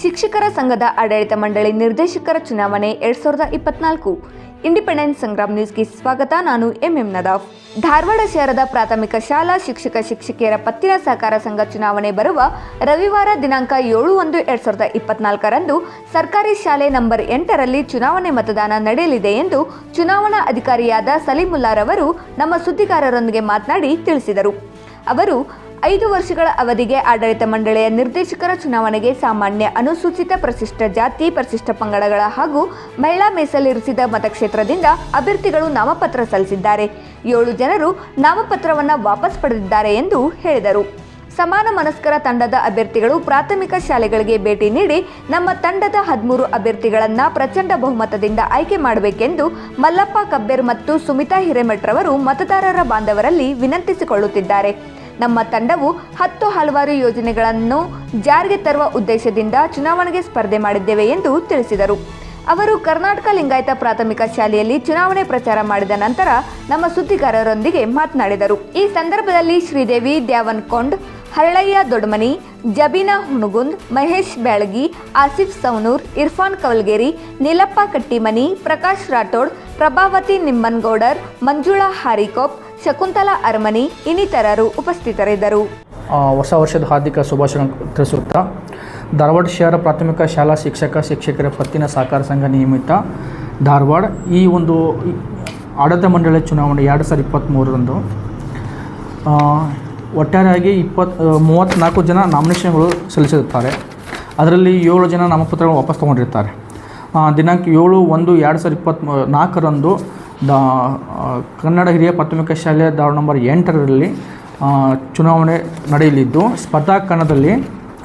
ಶಿಕ್ಷಕರ ಸಂಘದ ಆಡಳಿತ ಮಂಡಳಿ ನಿರ್ದೇಶಕರ ಚುನಾವಣೆ ಎರಡ್ ಸಾವಿರದ ಇಪ್ಪತ್ನಾಲ್ಕು. ಇಂಡಿಪೆಂಡೆನ್ಸ್ ಸಂಗ್ರಾಮ್ ನ್ಯೂಸ್ಗೆ ಸ್ವಾಗತ, ನಾನು ಎಂಎಂ ನದಾಫ್. ಧಾರವಾಡ ಶಹರದ ಪ್ರಾಥಮಿಕ ಶಾಲಾ ಶಿಕ್ಷಕ ಶಿಕ್ಷಕಿಯರ ಪತ್ತಿನ ಸಹಕಾರ ಸಂಘ ಚುನಾವಣೆ ಬರುವ ರವಿವಾರ ದಿನಾಂಕ ಏಳು ಒಂದು ಎರಡ್ ಸಾವಿರದ ಇಪ್ಪತ್ನಾಲ್ಕರಂದು ಸರ್ಕಾರಿ ಶಾಲೆ ನಂಬರ್ ಎಂಟರಲ್ಲಿ ಚುನಾವಣೆ ಮತದಾನ ನಡೆಯಲಿದೆ ಎಂದು ಚುನಾವಣಾ ಅಧಿಕಾರಿಯಾದ ಸಲೀಮುಲ್ಲಾರವರು ನಮ್ಮ ಸುದ್ದಿಗಾರರೊಂದಿಗೆ ಮಾತನಾಡಿ ತಿಳಿಸಿದರು. ಅವರು ಐದು ವರ್ಷಗಳ ಅವಧಿಗೆ ಆಡಳಿತ ಮಂಡಳಿಯ ನಿರ್ದೇಶಕರ ಚುನಾವಣೆಗೆ ಸಾಮಾನ್ಯ ಅನುಸೂಚಿತ ಪರಿಶಿಷ್ಟ ಜಾತಿ ಪರಿಶಿಷ್ಟ ಪಂಗಡಗಳ ಹಾಗೂ ಮಹಿಳಾ ಮೀಸಲಿರಿಸಿದ ಮತಕ್ಷೇತ್ರದಿಂದ ಅಭ್ಯರ್ಥಿಗಳು ನಾಮಪತ್ರ ಸಲ್ಲಿಸಿದ್ದಾರೆ. ಏಳು ಜನರು ನಾಮಪತ್ರವನ್ನು ವಾಪಸ್ ಪಡೆದಿದ್ದಾರೆ ಎಂದು ಹೇಳಿದರು. ಸಮಾನ ಮನಸ್ಕರ ತಂಡದ ಅಭ್ಯರ್ಥಿಗಳು ಪ್ರಾಥಮಿಕ ಶಾಲೆಗಳಿಗೆ ಭೇಟಿ ನೀಡಿ ನಮ್ಮ ತಂಡದ ಹದಿಮೂರು ಅಭ್ಯರ್ಥಿಗಳನ್ನು ಪ್ರಚಂಡ ಬಹುಮತದಿಂದ ಆಯ್ಕೆ ಮಾಡಬೇಕೆಂದು ಮಲ್ಲಪ್ಪ ಕಬ್ಬೇರ್ ಮತ್ತು ಸುಮಿತಾ ಹಿರೇಮಠ್ರವರು ಮತದಾರರ ಬಾಂಧವರಲ್ಲಿ ವಿನಂತಿಸಿಕೊಳ್ಳುತ್ತಿದ್ದಾರೆ. ನಮ್ಮ ತಂಡವು ಹತ್ತು ಹಲವಾರು ಯೋಜನೆಗಳನ್ನು ಜಾರಿಗೆ ತರುವ ಉದ್ದೇಶದಿಂದ ಚುನಾವಣೆಗೆ ಸ್ಪರ್ಧೆ ಮಾಡಿದ್ದೇವೆ ಎಂದು ತಿಳಿಸಿದರು. ಅವರು ಕರ್ನಾಟಕ ಲಿಂಗಾಯತ ಪ್ರಾಥಮಿಕ ಶಾಲೆಯಲ್ಲಿ ಚುನಾವಣೆ ಪ್ರಚಾರ ಮಾಡಿದ ನಂತರ ನಮ್ಮ ಸುದ್ದಿಗಾರರೊಂದಿಗೆ ಮಾತನಾಡಿದರು. ಈ ಸಂದರ್ಭದಲ್ಲಿ ಶ್ರೀದೇವಿ ದ್ಯಾವನ್ಕೊಂಡ್ ಹರಳಯ್ಯ ದೊಡ್ಮನಿ ಜಬೀನಾ ಹುಣಗುಂದ್, ಮಹೇಶ್ ಬ್ಯಾಳಗಿ ಆಸಿಫ್ ಸೌನೂರ್ ಇರ್ಫಾನ್ ಕವಲ್ಗೇರಿ, ನೀಲಪ್ಪ ಕಟ್ಟಿಮನಿ, ಪ್ರಕಾಶ್ ರಾಠೋಡ್, ಪ್ರಭಾವತಿ ನಿಮ್ಮನ್ಗೌಡರ್, ಮಂಜುಳಾ ಹಾರಿಕೋಪ್, ಶಕುಂತಲಾ ಅರಮನಿ ಇನ್ನಿತರರು ಉಪಸ್ಥಿತರಿದ್ದರು. ಹೊಸ ವರ್ಷದ ಹಾರ್ದಿಕ ಶುಭಾಶಯ ತಿಳಿಸುತ್ತಾ ಧಾರವಾಡ ಶಹರ ಪ್ರಾಥಮಿಕ ಶಾಲಾ ಶಿಕ್ಷಕ ಶಿಕ್ಷಕರ ಪತ್ತಿನ ಸಹಕಾರ ಸಂಘ ನಿಯಮಿತ ಧಾರವಾಡ. ಈ ಒಂದು ಆಡಳಿತ ಮಂಡಳಿ ಚುನಾವಣೆ ಎರಡು ಸಾವಿರದ ಇಪ್ಪತ್ತ್ಮೂರರಂದು ಒಟ್ಟಾರೆಯಾಗಿ ಇಪ್ಪತ್ತು ಮೂವತ್ತ್ನಾಲ್ಕು ಜನ ನಾಮಿನೇಷನ್ಗಳು ಸಲ್ಲಿಸಿರುತ್ತಾರೆ. ಅದರಲ್ಲಿ ಏಳು ಜನ ನಾಮಪತ್ರಗಳು ವಾಪಸ್ ತೊಗೊಂಡಿರ್ತಾರೆ ದಿನಾಂಕ ಏಳು ಒಂದು ಎರಡು ಸಾವಿರದ ಇಪ್ಪತ್ತ್ ನಾಲ್ಕರಂದು ದ ಕನ್ನಡ ಹಿರಿಯ ಪ್ರಾಥಮಿಕ ಶಾಲೆಯ ದಾರು ನಂಬರ್ ಎಂಟರಲ್ಲಿ ಚುನಾವಣೆ ನಡೆಯಲಿದ್ದು, ಸ್ಪರ್ಧಾ ಕಣದಲ್ಲಿ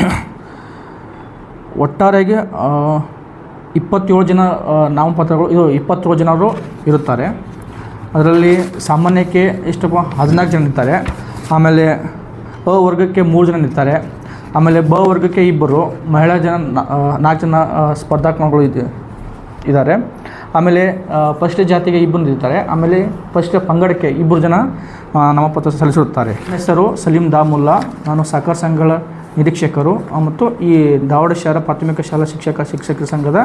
ಒಟ್ಟಾರೆಯಾಗಿ ಇಪ್ಪತ್ತೇಳು ಜನ ನಾಮಪತ್ರಗಳು, ಇದು ಇಪ್ಪತ್ತೇಳು ಜನರು ಇರುತ್ತಾರೆ. ಅದರಲ್ಲಿ ಸಾಮಾನ್ಯಕ್ಕೆ ಎಷ್ಟಪ್ಪ, ಹದಿನಾಲ್ಕು ಜನ ಇರ್ತಾರೆ. ಆಮೇಲೆ ಅ ವರ್ಗಕ್ಕೆ ಮೂರು ಜನ ನಿಲ್ತಾರೆ ಆಮೇಲೆ ಬ ವರ್ಗಕ್ಕೆ ಇಬ್ಬರು ಮಹಿಳಾ ಜನ ನಾಲ್ಕು ಜನ ಸ್ಪರ್ಧಾತ್ಮಕಗಳು ಇದೆ ಇದ್ದಾರೆ ಆಮೇಲೆ ಫಸ್ಟ್ ಜಾತಿಗೆ ಇಬ್ಬರು ನಿಲ್ತಾರೆ ಆಮೇಲೆ ಫಸ್ಟ್ ಪಂಗಡಕ್ಕೆ ಇಬ್ಬರು ಜನ ನಾಮಪತ್ರ ಸಲ್ಲಿಸಿರುತ್ತಾರೆ. ಹೆಸರು ಸಲೀಂ ದಾಮುಲ್ಲಾ. ನಾನು ಸಹಕಾರ ಸಂಘಗಳ ನಿರೀಕ್ಷಕರು ಮತ್ತು ಈ ದಾವಡ ಶಹರ ಪ್ರಾಥಮಿಕ ಶಾಲಾ ಶಿಕ್ಷಕ, ಶಿಕ್ಷಕರ ಸಂಘದ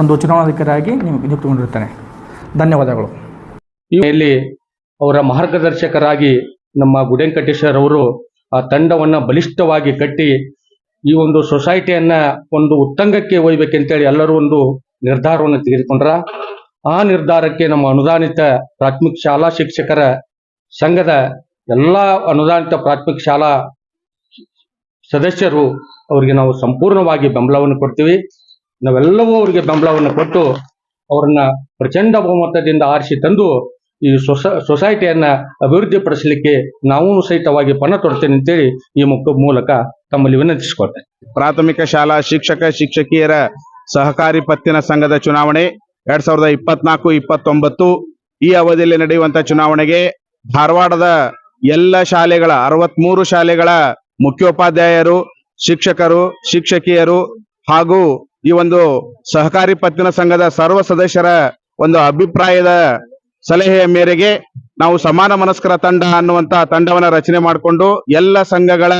ಒಂದು ಚುನಾವಣಾಧಿಕಾರಿಯಾಗಿ ನಿಮಗೆ ನಿಯುಕ್ತಿಗೊಂಡಿರುತ್ತೇನೆ. ಧನ್ಯವಾದಗಳು. ಇಲ್ಲಿ ಅವರ ಮಾರ್ಗದರ್ಶಕರಾಗಿ ನಮ್ಮ ಗುಡೆಂಕಟೇಶ್ವರ್ ಅವರು ಆ ತಂಡವನ್ನ ಬಲಿಷ್ಠವಾಗಿ ಕಟ್ಟಿ ಈ ಒಂದು ಸೊಸೈಟಿಯನ್ನ ಒಂದು ಉತ್ತಂಗಕ್ಕೆ ಒಯ್ಬೇಕಂತೇಳಿ ಎಲ್ಲರೂ ಒಂದು ನಿರ್ಧಾರವನ್ನು ತೆಗೆದುಕೊಂಡ್ರ. ಆ ನಿರ್ಧಾರಕ್ಕೆ ನಮ್ಮ ಅನುದಾನಿತ ಪ್ರಾಥಮಿಕ ಶಾಲಾ ಶಿಕ್ಷಕರ ಸಂಘದ ಎಲ್ಲಾ ಅನುದಾನಿತ ಪ್ರಾಥಮಿಕ ಶಾಲಾ ಸದಸ್ಯರು ಅವರಿಗೆ ನಾವು ಸಂಪೂರ್ಣವಾಗಿ ಬೆಂಬಲವನ್ನು ಕೊಡ್ತೀವಿ. ನಾವೆಲ್ಲವೂ ಅವರಿಗೆ ಬೆಂಬಲವನ್ನು ಕೊಟ್ಟು ಅವರನ್ನ ಪ್ರಚಂಡ ಬಹುಮತದಿಂದ ಆರಿಸಿ ತಂದು ಈ ಸೊಸ, ಸೊಸೈಟಿಯನ್ನ ಅಭಿವೃದ್ಧಿಪಡಿಸಲಿಕ್ಕೆ ನಾವು ಸಹಿತವಾಗಿ ಪಣ ತೊಡ್ತೇನೆ ಅಂತೇಳಿ ಈ ಮುಖ ಮೂಲಕ ತಮ್ಮಲ್ಲಿ ವಿನಂತಿಸಿಕೊಳ್ತೇನೆ. ಪ್ರಾಥಮಿಕ ಶಾಲಾ ಶಿಕ್ಷಕ ಶಿಕ್ಷಕಿಯರ ಸಹಕಾರಿ ಪತ್ತಿನ ಸಂಘದ ಚುನಾವಣೆ ಎರಡ್ ಸಾವಿರದ ಇಪ್ಪತ್ನಾಲ್ಕು, ಇಪ್ಪತ್ತೊಂಬತ್ತು ಈ ಅವಧಿಯಲ್ಲಿ ನಡೆಯುವಂತ ಚುನಾವಣೆಗೆ ಧಾರವಾಡದ ಎಲ್ಲ ಶಾಲೆಗಳ, ಅರವತ್ಮೂರು ಶಾಲೆಗಳ ಮುಖ್ಯೋಪಾಧ್ಯಾಯರು, ಶಿಕ್ಷಕರು, ಶಿಕ್ಷಕಿಯರು ಹಾಗೂ ಈ ಒಂದು ಸಹಕಾರಿ ಪತ್ತಿನ ಸಂಘದ ಸರ್ವ ಸದಸ್ಯರ ಒಂದು ಅಭಿಪ್ರಾಯದ ಸಲಹೆಯ ಮೇರೆಗೆ ನಾವು ಸಮಾನ ಮನಸ್ಕರ ತಂಡ ಅನ್ನುವಂತ ತಂಡವನ್ನ ರಚನೆ ಮಾಡಿಕೊಂಡು ಎಲ್ಲ ಸಂಘಗಳ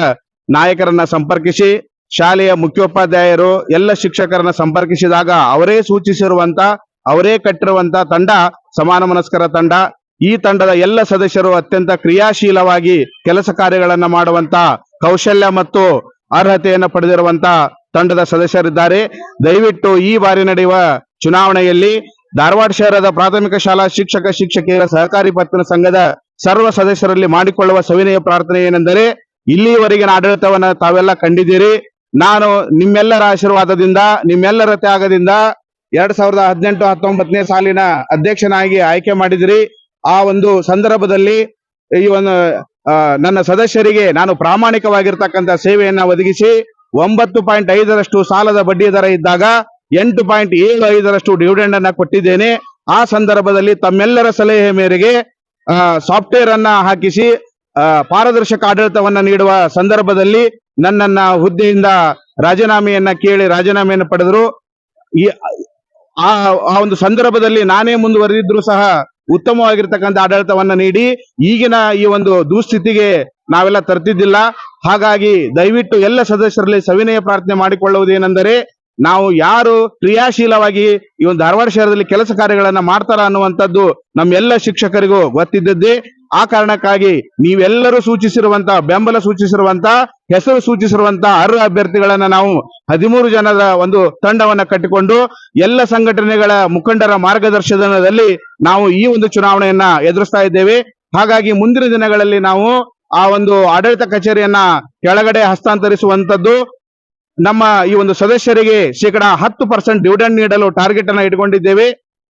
ನಾಯಕರನ್ನ ಸಂಪರ್ಕಿಸಿ, ಶಾಲೆಯ ಮುಖ್ಯೋಪಾಧ್ಯಾಯರು, ಎಲ್ಲ ಶಿಕ್ಷಕರನ್ನ ಸಂಪರ್ಕಿಸಿದಾಗ ಅವರೇ ಸೂಚಿಸಿರುವಂತ, ಅವರೇ ಕಟ್ಟಿರುವಂತ ತಂಡ ಸಮಾನ ಮನಸ್ಕರ ತಂಡ. ಈ ತಂಡದ ಎಲ್ಲ ಸದಸ್ಯರು ಅತ್ಯಂತ ಕ್ರಿಯಾಶೀಲವಾಗಿ ಕೆಲಸ ಕಾರ್ಯಗಳನ್ನ ಮಾಡುವಂತ, ಕೌಶಲ್ಯ ಮತ್ತು ಅರ್ಹತೆಯನ್ನು ಪಡೆದಿರುವಂತ ತಂಡದ ಸದಸ್ಯರಿದ್ದಾರೆ. ದಯವಿಟ್ಟು ಈ ಬಾರಿ ನಡೆಯುವ ಚುನಾವಣೆಯಲ್ಲಿ ಧಾರವಾಡ ಶಹರದ ಪ್ರಾಥಮಿಕ ಶಾಲಾ ಶಿಕ್ಷಕ ಶಿಕ್ಷಕಿಯರ ಸಹಕಾರಿ ಪತ್ತಿನ ಸಂಘದ ಸರ್ವ ಸದಸ್ಯರಲ್ಲಿ ಮಾಡಿಕೊಳ್ಳುವ ಸವಿನಯ ಪ್ರಾರ್ಥನೆ ಏನೆಂದರೆ ಇಲ್ಲಿಯವರೆಗಿನ ಆಡಳಿತವನ್ನ ತಾವೆಲ್ಲ ಕಂಡಿದ್ದೀರಿ. ನಾನು ನಿಮ್ಮೆಲ್ಲರ ಆಶೀರ್ವಾದದಿಂದ, ನಿಮ್ಮೆಲ್ಲರ ತ್ಯಾಗದಿಂದ ಎರಡ್ ಸಾವಿರದ ಹದಿನೆಂಟು, ಹತ್ತೊಂಬತ್ತನೇ ಸಾಲಿನ ಅಧ್ಯಕ್ಷನಾಗಿ ಆಯ್ಕೆ ಮಾಡಿದಿರಿ. ಆ ಒಂದು ಸಂದರ್ಭದಲ್ಲಿ ಈ ಒಂದು ನನ್ನ ಸದಸ್ಯರಿಗೆ ನಾನು ಪ್ರಾಮಾಣಿಕವಾಗಿರ್ತಕ್ಕಂಥ ಸೇವೆಯನ್ನ ಒದಗಿಸಿ, ಒಂಬತ್ತು ಪಾಯಿಂಟ್ ಐದರಷ್ಟು ಸಾಲದ ಬಡ್ಡಿ ದರ ಇದ್ದಾಗ ಎಂಟು ಪಾಯಿಂಟ್ ಏಳು ಐದರಷ್ಟು ಡಿವಿಡೆಂಡ್ ಅನ್ನ ಕೊಟ್ಟಿದ್ದೇನೆ. ಆ ಸಂದರ್ಭದಲ್ಲಿ ತಮ್ಮೆಲ್ಲರ ಸಲಹೆ ಮೇರೆಗೆ ಸಾಫ್ಟ್ವೇರ್ ಅನ್ನ ಹಾಕಿಸಿ ಪಾರದರ್ಶಕ ಆಡಳಿತವನ್ನ ನೀಡುವ ಸಂದರ್ಭದಲ್ಲಿ ನನ್ನನ್ನ ಹುದ್ದೆಯಿಂದ ರಾಜೀನಾಮೆಯನ್ನ ಕೇಳಿ ರಾಜೀನಾಮೆಯನ್ನು ಪಡೆದರು. ಆ ಒಂದು ಸಂದರ್ಭದಲ್ಲಿ ನಾನೇ ಮುಂದುವರೆದಿದ್ರು ಸಹ ಉತ್ತಮವಾಗಿರ್ತಕ್ಕಂಥ ಆಡಳಿತವನ್ನ ನೀಡಿ ಈಗಿನ ಈ ಒಂದು ದುಸ್ಥಿತಿಗೆ ನಾವೆಲ್ಲ ತರ್ತಿದ್ದಿಲ್ಲ. ಹಾಗಾಗಿ ದಯವಿಟ್ಟು ಎಲ್ಲ ಸದಸ್ಯರಲ್ಲಿ ಸವಿನಯ ಪ್ರಾರ್ಥನೆ ಮಾಡಿಕೊಳ್ಳುವುದೇನೆಂದರೆ ನಾವು ಯಾರು ಕ್ರಿಯಾಶೀಲವಾಗಿ ಈ ಒಂದು ಧಾರವಾಡ ಶಹರದಲ್ಲಿ ಕೆಲಸ ಕಾರ್ಯಗಳನ್ನ ಮಾಡ್ತಾರ ಅನ್ನುವಂಥದ್ದು ನಮ್ಮೆಲ್ಲ ಶಿಕ್ಷಕರಿಗೂ ಗೊತ್ತಿದ್ದದ್ದೇ. ಆ ಕಾರಣಕ್ಕಾಗಿ ನೀವೆಲ್ಲರೂ ಸೂಚಿಸಿರುವಂತ, ಬೆಂಬಲ ಸೂಚಿಸಿರುವಂತ, ಹೆಸರು ಸೂಚಿಸಿರುವಂತ ಅರ್ಹ ಅಭ್ಯರ್ಥಿಗಳನ್ನ ನಾವು ಹದಿಮೂರು ಜನರ ಒಂದು ತಂಡವನ್ನ ಕಟ್ಟಿಕೊಂಡು ಎಲ್ಲ ಸಂಘಟನೆಗಳ ಮುಖಂಡರ ಮಾರ್ಗದರ್ಶನದಲ್ಲಿ ನಾವು ಈ ಒಂದು ಚುನಾವಣೆಯನ್ನ ಎದುರಿಸ್ತಾ ಇದ್ದೇವೆ. ಹಾಗಾಗಿ ಮುಂದಿನ ದಿನಗಳಲ್ಲಿ ನಾವು ಆ ಒಂದು ಆಡಳಿತ ಕಚೇರಿಯನ್ನ ಕೆಳಗಡೆ ಹಸ್ತಾಂತರಿಸುವಂತದ್ದು ನಮ್ಮ ಈ ಒಂದು ಸದಸ್ಯರಿಗೆ ಶೇಕಡಾ ಹತ್ತು ಪರ್ಸೆಂಟ್ ಡಿವಿಡೆಂಡ್ ನೀಡಲು ಟಾರ್ಗೆಟ್ ಅನ್ನ ಇಟ್ಕೊಂಡಿದ್ದೇವೆ.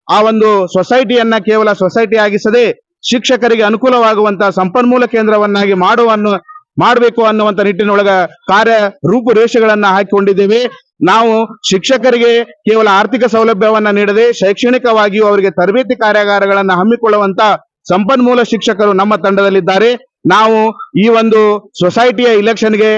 ಆ ಒಂದು ಸೊಸೈಟಿಯನ್ನ ಕೇವಲ ಸೊಸೈಟಿ ಆಗಿಸದೆ ಶಿಕ್ಷಕರಿಗೆ ಅನುಕೂಲವಾಗುವಂತ ಸಂಪನ್ಮೂಲ ಕೇಂದ್ರವನ್ನಾಗಿ ಮಾಡುವ ಮಾಡಬೇಕು ಅನ್ನುವಂತ ನಿಟ್ಟಿನೊಳಗ ಕಾರ್ಯ ರೂಪುರೇಷೆಗಳನ್ನ ಹಾಕಿಕೊಂಡಿದ್ದೇವೆ. ನಾವು ಶಿಕ್ಷಕರಿಗೆ ಕೇವಲ ಆರ್ಥಿಕ ಸೌಲಭ್ಯವನ್ನ ನೀಡದೆ ಶೈಕ್ಷಣಿಕವಾಗಿಯೂ ಅವರಿಗೆ ತರಬೇತಿ ಕಾರ್ಯಾಗಾರಗಳನ್ನ ಹಮ್ಮಿಕೊಳ್ಳುವಂತ ಸಂಪನ್ಮೂಲ ಶಿಕ್ಷಕರು ನಮ್ಮ ತಂಡದಲ್ಲಿದ್ದಾರೆ. ನಾವು ಈ ಒಂದು ಸೊಸೈಟಿಯ ಇಲೆಕ್ಷನ್ಗೆ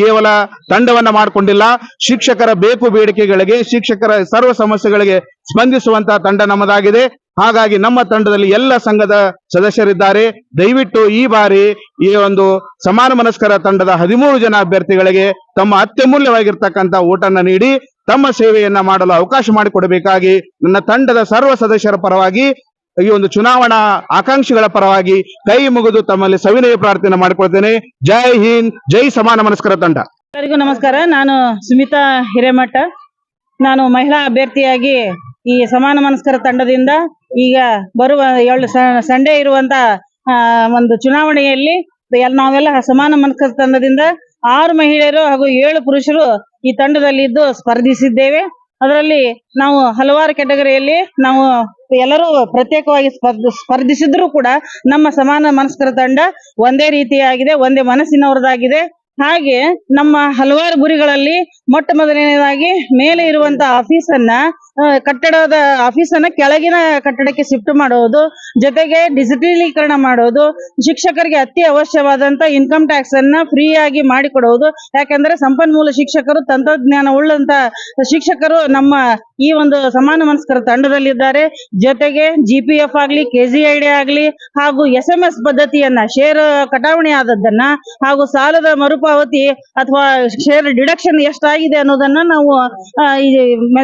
ಕೇವಲ ತಂಡವನ್ನ ಮಾಡಿಕೊಂಡಿಲ್ಲ. ಶಿಕ್ಷಕರ ಬೇಕು ಬೇಡಿಕೆಗಳಿಗೆ, ಶಿಕ್ಷಕರ ಸರ್ವ ಸಮಸ್ಯೆಗಳಿಗೆ ಸ್ಪಂದಿಸುವಂತಹ ತಂಡ ನಮ್ಮದಾಗಿದೆ. ಹಾಗಾಗಿ ನಮ್ಮ ತಂಡದಲ್ಲಿ ಎಲ್ಲ ಸಂಘದ ಸದಸ್ಯರಿದ್ದಾರೆ. ದಯವಿಟ್ಟು ಈ ಬಾರಿ ಈ ಒಂದು ಸಮಾನ ಮನಸ್ಕರ ತಂಡದ ಹದಿಮೂರು ಜನ ಅಭ್ಯರ್ಥಿಗಳಿಗೆ ತಮ್ಮ ಅತ್ಯಮೂಲ್ಯವಾಗಿರ್ತಕ್ಕಂಥ ಓಟನ್ನು ನೀಡಿ, ತಮ್ಮ ಸೇವೆಯನ್ನ ಮಾಡಲು ಅವಕಾಶ ಮಾಡಿಕೊಡಬೇಕಾಗಿ ನನ್ನ ತಂಡದ ಸರ್ವ ಸದಸ್ಯರ ಪರವಾಗಿ ಈ ಒಂದು ಚುನಾವಣಾ ಆಕಾಂಕ್ಷಿಗಳ ಪರವಾಗಿ ಕೈ ಮುಗಿದು ತಮ್ಮಲ್ಲಿ ಸವಿನಯ ಪ್ರಾರ್ಥನೆ ಮಾಡಿಕೊಳ್ತೇನೆ. ಜೈ ಹಿಂದ್, ಜೈ ಸಮಾನ ಮನಸ್ಕರ ತಂಡ. ಎಲ್ಲರಿಗೂ ನಮಸ್ಕಾರ. ನಾನು ಸುಮಿತಾ ಹಿರೇಮಠ. ನಾನು ಮಹಿಳಾ ಅಭ್ಯರ್ಥಿಯಾಗಿ ಈ ಸಮಾನ ಮನಸ್ಕರ ತಂಡದಿಂದ ಈಗ ಬರುವ ಏಳು ಸಂಡೇ ಇರುವಂತ ಒಂದು ಚುನಾವಣೆಯಲ್ಲಿ ನಾವೆಲ್ಲ ಸಮಾನ ಮನಸ್ಕರ ತಂಡದಿಂದ ಆರು ಮಹಿಳೆಯರು ಹಾಗೂ ಏಳು ಪುರುಷರು ಈ ತಂಡದಲ್ಲಿ ಇದ್ದು ಸ್ಪರ್ಧಿಸಿದ್ದೇವೆ. ಅದರಲ್ಲಿ ನಾವು ಹಲವಾರು ಕೆಟಗರಿಯಲ್ಲಿ ನಾವು ಎಲ್ಲರೂ ಪ್ರತ್ಯೇಕವಾಗಿ ಸ್ಪರ್ಧ, ಸ್ಪರ್ಧಿಸಿದ್ರು ಕೂಡ ನಮ್ಮ ಸಮಾನ ಮನಸ್ಕರ ತಂಡ ಒಂದೇ ರೀತಿಯಾಗಿದೆ, ಒಂದೇ ಮನಸ್ಸಿನವರದಾಗಿದೆ. ಹಾಗೆ ನಮ್ಮ ಹಲವಾರು ಗುರಿಗಳಲ್ಲಿ ಮೊಟ್ಟ ಮೊದಲನೇದಾಗಿ ಮೇಲೆ ಇರುವಂತ ಆಫೀಸ್ ಅನ್ನ ಕಟ್ಟಡದ ಆಫೀಸ್ ಅನ್ನ ಕೆಳಗಿನ ಕಟ್ಟಡಕ್ಕೆ ಶಿಫ್ಟ್ ಮಾಡುವುದು ಜೊತೆಗೆ ಡಿಜಿಟಲೀಕರಣ ಮಾಡೋದು, ಶಿಕ್ಷಕರಿಗೆ ಅತಿ ಅವಶ್ಯವಾದಂತ ಇನ್ಕಮ್ ಟ್ಯಾಕ್ಸ್ ಅನ್ನ ಫ್ರೀ ಆಗಿ ಮಾಡಿಕೊಡುವುದು ಯಾಕಂದ್ರೆ ಸಂಪನ್ಮೂಲ ಶಿಕ್ಷಕರು, ತಂತ್ರಜ್ಞಾನ ಉಳ್ಳಂತ ಶಿಕ್ಷಕರು ನಮ್ಮ ಈ ಒಂದು ಸಮಾನ ಮನಸ್ಕರ ತಂಡದಲ್ಲಿದ್ದಾರೆ. ಜೊತೆಗೆ ಜಿ ಪಿ ಎಫ್ ಆಗ್ಲಿ ಕೆ ಜಿ ಐ ಡಿ ಆಗ್ಲಿ, ಹಾಗೂ ಎಸ್ ಎಂ ಎಸ್ ಪದ್ಧತಿಯನ್ನ ಶೇರ್ ಕಟಾವಣೆ ಆದದ್ದನ್ನ, ಹಾಗೂ ಸಾಲದ ಮರುಪಾವತಿ ಅಥವಾ ಶೇರ್ ಡಿಡಕ್ಷನ್ ಎಷ್ಟಾಗಿದೆ ಅನ್ನೋದನ್ನ ನಾವು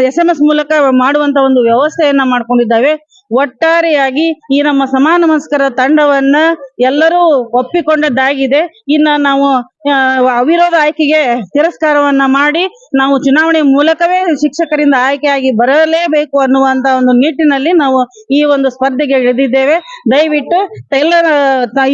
ಎಸ್ ಎಂ ಎಸ್ ಮೂಲಕ ಮಾಡುವಂತ ಒಂದು ವ್ಯವಸ್ಥೆಯನ್ನ ಮಾಡ್ಕೊಂಡಿದ್ದಾವೆ. ಒಟ್ಟಾರೆಯಾಗಿ ಈ ನಮ್ಮ ಸಮಾನ ಮನಸ್ಕರ ತಂಡವನ್ನ ಎಲ್ಲರೂ ಒಪ್ಪಿಕೊಂಡದ್ದಾಗಿದೆ. ಇನ್ನ ನಾವು ಅವಿರೋಧ ಆಯ್ಕೆಗೆ ತಿರಸ್ಕಾರವನ್ನ ಮಾಡಿ ನಾವು ಚುನಾವಣೆ ಮೂಲಕವೇ ಶಿಕ್ಷಕರಿಂದ ಆಯ್ಕೆಯಾಗಿ ಬರಲೇಬೇಕು ಅನ್ನುವಂತ ಒಂದು ನಿಟ್ಟಿನಲ್ಲಿ ನಾವು ಈ ಒಂದು ಸ್ಪರ್ಧೆಗೆ ಇಳಿದಿದ್ದೇವೆ. ದಯವಿಟ್ಟು ಎಲ್ಲರ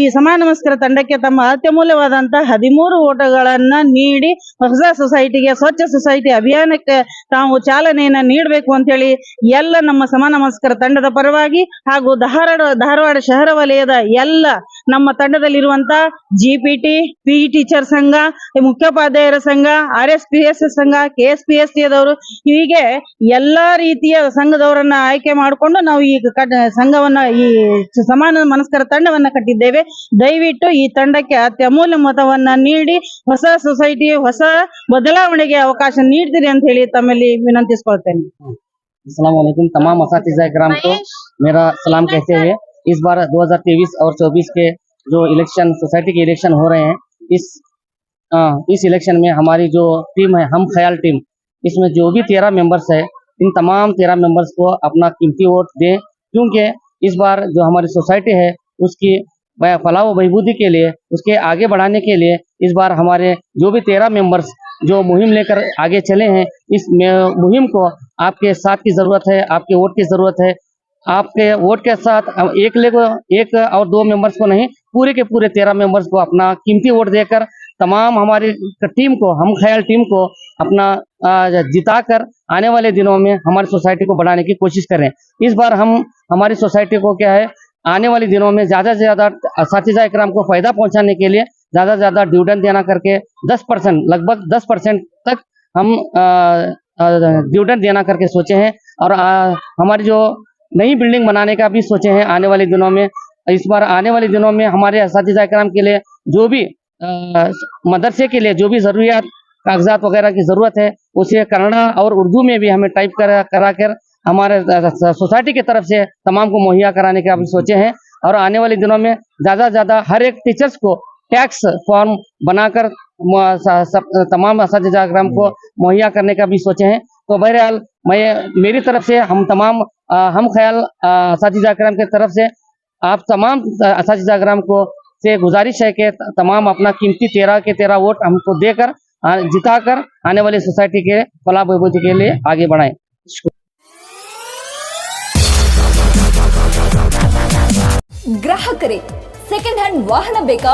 ಈ ಸಮಾನ ನಮಸ್ಕಾರ ತಂಡಕ್ಕೆ ತಮ್ಮ ಅತ್ಯಮೂಲ್ಯವಾದಂತ ಹದಿಮೂರು ಓಟಗಳನ್ನ ನೀಡಿ ಹೊಸ ಸೊಸೈಟಿಗೆ, ಸ್ವಚ್ಛ ಸೊಸೈಟಿ ಅಭಿಯಾನಕ್ಕೆ ತಾವು ಚಾಲನೆಯನ್ನ ನೀಡಬೇಕು ಅಂತ ಹೇಳಿ ಎಲ್ಲ ನಮ್ಮ ಸಮಾನ ನಮಸ್ಕಾರ ತಂಡದ ಪರವಾಗಿ ಹಾಗೂ ಧಾರವಾಡ ಧಾರವಾಡ ಶಹರ ವಲಯದ ಎಲ್ಲ ನಮ್ಮ ತಂಡದಲ್ಲಿರುವಂತ ಜಿ ಪಿ ಟಿ ಟೀಚರ್ ಸಂಘ, ಮುಖ್ಯೋಪಾಧ್ಯಾಯರ ಸಂಘ ಆರ್ ಎಸ್ ಪಿ ಎಸ್ ಸಂಘ ಕೆ ಎಸ್ ಪಿ ಎಸ್ ದವರು ಹೀಗೆ ಎಲ್ಲಾ ರೀತಿಯ ಸಂಘದವರನ್ನ ಆಯ್ಕೆ ಮಾಡಿಕೊಂಡು ನಾವು ಈ ಸಂಘವನ್ನ ಈ ಸಮಾನ ಮನಸ್ಕರ ತಂಡವನ್ನ ಕಟ್ಟಿದ್ದೇವೆ. ದಯವಿಟ್ಟು ಈ ತಂಡಕ್ಕೆ ಅತ್ಯಮೂಲ್ಯ ಮತವನ್ನ ನೀಡಿ ಹೊಸ ಸೊಸೈಟಿ ಹೊಸ ಬದಲಾವಣೆಗೆ ಅವಕಾಶ ನೀಡ್ತೀರಿ ಅಂತ ಹೇಳಿ ತಮ್ಮಲ್ಲಿ ವಿನಂತಿಸ್ಕೊಳ್ತೇನೆ. असलम तमाम इस ग्राम को मेरा सलाम कहते हुए इस बार 2023 और 24 के जो इलेक्शन सोसाइटी के इलेक्शन हो रहे हैं इस अ, इस इलेक्शन में हमारी जो टीम है हम ख्याल टीम इसमें जो भी तेरह मेंबर्स है इन तमाम तेरह मेंबर्स को अपना कीमती वोट दें क्योंकि इस बार जो हमारी सोसाइटी है उसकी फलाह व बहबूदी के लिए उसके आगे बढ़ाने के लिए इस बार हमारे जो भी तेरह मेंबर्स जो मुहिम लेकर आगे चले हैं इस मुहिम को आपके साथ की ज़रूरत है आपके वोट की ज़रूरत है। आपके वोट के साथ एक ले को एक और दो मेंबर्स को नहीं पूरे के पूरे तेरह मेंबर्स को अपना कीमती वोट देकर तमाम हमारी टीम को हम ख्याल टीम को अपना आ, जिताकर आने वाले दिनों में हमारी सोसाइटी को बढ़ाने की कोशिश करें। इस बार हम हमारी सोसाइटी को क्या है आने वाले दिनों में ज़्यादा से ज़्यादा साथीजा इकराम को फ़ायदा पहुँचाने के लिए ज़्यादा से ज़्यादा डिविडेंड देना करके दस परसेंट लगभग दस परसेंट तक हम डिविडेंड देना करके सोचे हैं और आ, हमारी जो नई बिल्डिंग बनाने का भी सोचे हैं आने वाले दिनों में। इस बार आने वाले दिनों में हमारे इस कराम के लिए जो भी मदरसे के लिए जो भी ज़रूरियात कागजात वगैरह की ज़रूरत है उसे कन्नड़ा और उर्दू में भी हमें टाइप करा करा कर हमारे सोसाइटी की तरफ़ से तमाम को मुहैया कराने का भी सोचे हैं। और आने वाले दिनों में ज़्यादा से ज़्यादा हर एक टीचर्स को टैक्स फॉर्म बनाकर सब- तमाम ग्राम को मुहैया करने का भी सोचे हैं तो बहरहाल मैं मेरी तरफ से हम तमाम अ, हम ख्याल असातिजा कराम की तरफ से आप तमाम असातिजा कराम को से गुजारिश है कि त- तमाम अपना कीमती तेरह के तेरह वोट हमको देकर आ, जिताकर आने वाली सोसाइटी के फलाह बहबूदी के लिए आगे बढ़ाएं ಗ್ರಾಹಕರೇ ಸೆಕೆಂಡ್ ಹ್ಯಾಂಡ್ ವಾಹನ ಬೇಕಾ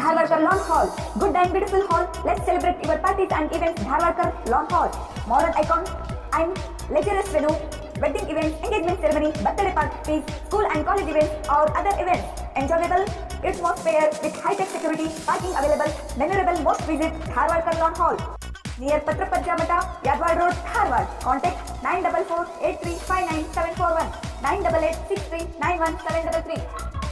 Darwarkar Lawn Hall. Good day, beautiful hall. Let's celebrate your parties and events. Events Lawn Hall. Hall Icon. I'm luxurious venue. wedding events, engagement ceremony, birthday parties, school and college events, or other events. Enjoyable atmosphere with high-tech security, parking available, memorable most visit Harvard Lawn Hall. Near Patra Panjamata, Yadwad Road, Harvard. Contact 944 8359741 988 6391733.